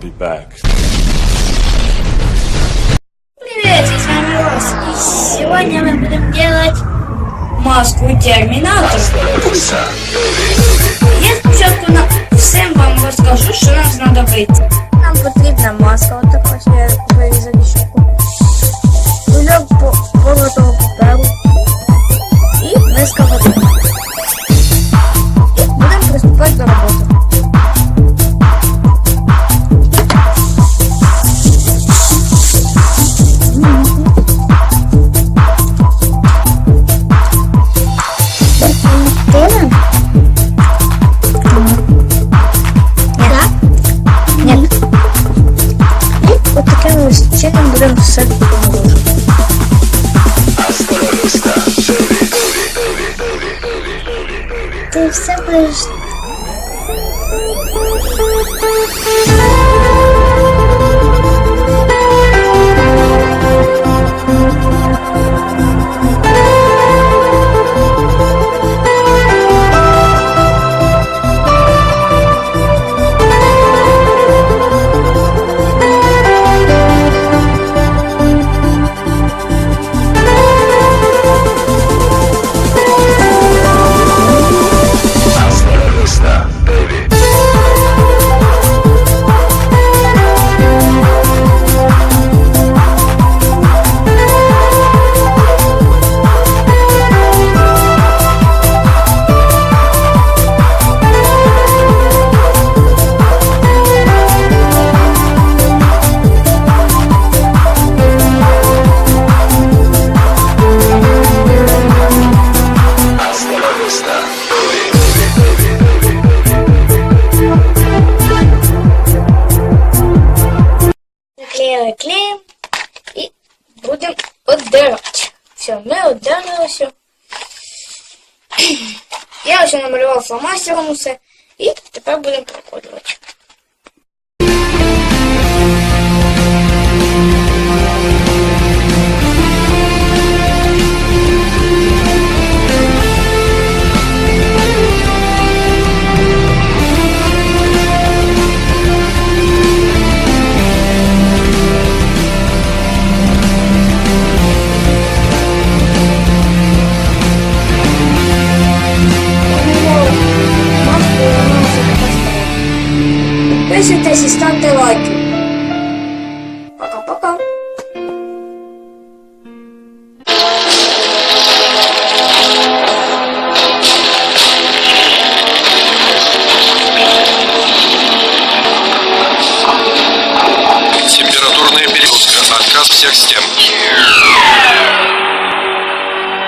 be back. Привет, с вами Рос. И сегодня мы будем делать маску терминатора. Я на... всем вам розкажу, що нам знадобиться. Нам потрібна маска, ось чином будемо все помоложити. Ти все будеш. Наклеїли Все, ми віддернули все. Я ось намалював фломастером усе. І тепер будемо прокодувати. Підписуйтесь і ставте лайки. Пока-пока. Температурная перегрузка. Отказ всех систем.